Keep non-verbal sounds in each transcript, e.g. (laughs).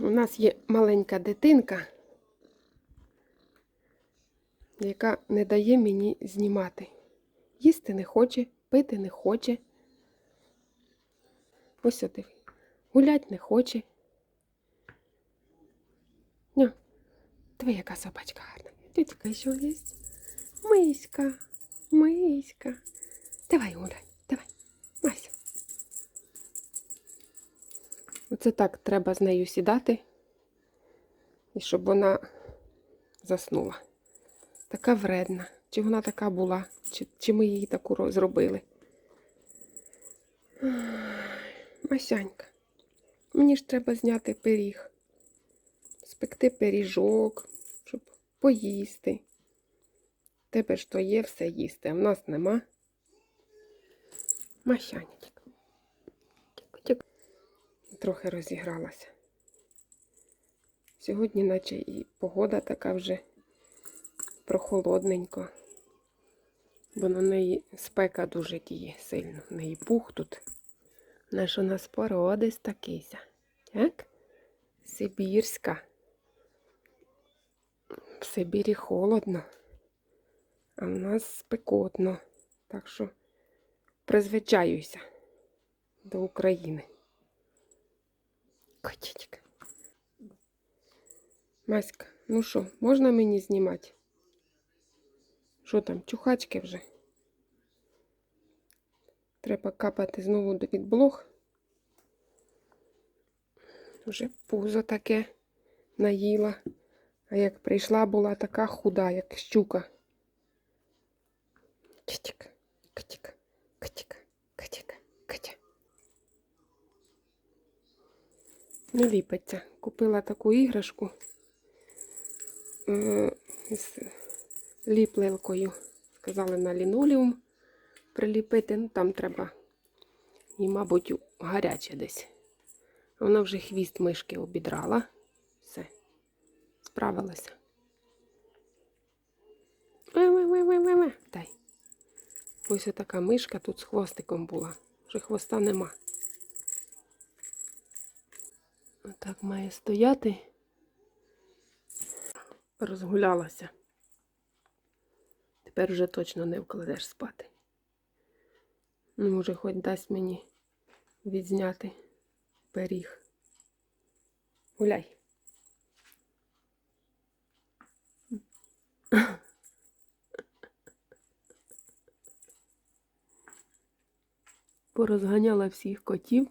У нас є маленька дитинка, яка не дає мені знімати. Їсти не хоче, пити не хоче. Ось сюди. Гулять не хоче. Ня. Яка собачка гарна. Тітка що є? Миська, миська. Давай гуляй, давай. Мася. Оце так треба з нею сідати, і щоб вона заснула. Така вредна. Чи вона така була, чи, чи ми її таку зробили. Масянька, мені ж треба зняти пиріг, спекти пиріжок, щоб поїсти. Тебе ж то є все їсти, а в нас нема. Масянечка. Трохи розігралася. Сьогодні, наче і погода така вже прохолодненько. Бо на неї спека дуже діє сильно. В неї пух тут. Наш у нас породиста кися. Так? Сибірська. В Сибірі холодно, а в нас спекотно. Так що призвичаюся до України. Котічка. Маська, ну що, можна мені знімати? Що там, чухачки вже? Треба капати знову до- від блох. Вже пузо таке наїла. А як прийшла, була така худа, як щука. Китік, китік, китік, китік, китік. Не ліпиться. Купила таку іграшку е, з ліплилкою. Сказали на лінолеум приліпити. Ну, там треба, і, мабуть, гаряче десь. Вона вже хвіст мишки обідрала. Все, справилася. Дай. Ось така мишка тут з хвостиком була. Вже хвоста нема. Отак має стояти. Розгулялася. Тепер вже точно не вкладеш спати. Ну, може, хоч дасть мені відзняти пиріг. Гуляй. Порозганяла всіх котів,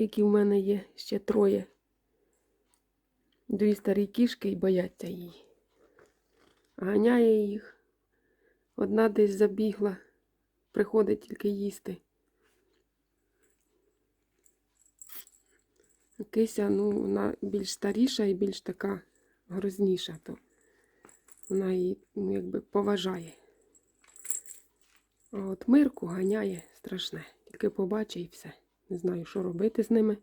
які в мене є ще троє. Дві старі кішки і бояться її. Ганяє їх. Одна десь забігла, приходить тільки їсти. Кися, ну, вона більш старіша і більш така грозніша, то вона її ну, якби поважає. А от Мирку ганяє страшне. Тільки побачить і все. Не знаю, що робити з ними.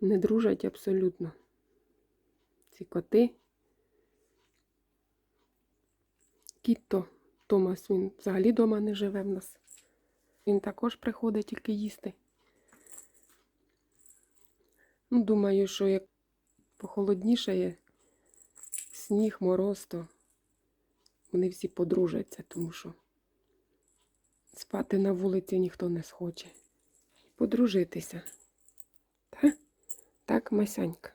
Не дружать абсолютно. Ці коти. Кіт то Томас, він взагалі вдома не живе в нас. Він також приходить тільки їсти. Ну, думаю, що як похолоднішає сніг, мороз, то вони всі подружаться, тому що спати на вулиці ніхто не схоче. Подружитися. Так, так Масянька.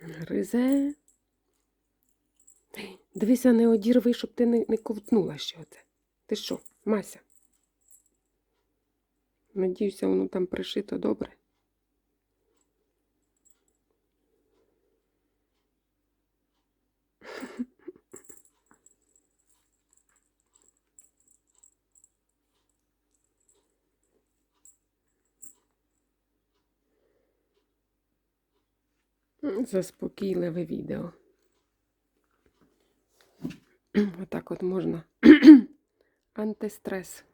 Гризе. Дивися, не одірви, щоб ти не, не ковтнула ще оце. Ти що, Мася? Надіюся, воно там пришито добре. (laughs) Заспокійливе відео. Отак от можна. (clears throat) Антистрес.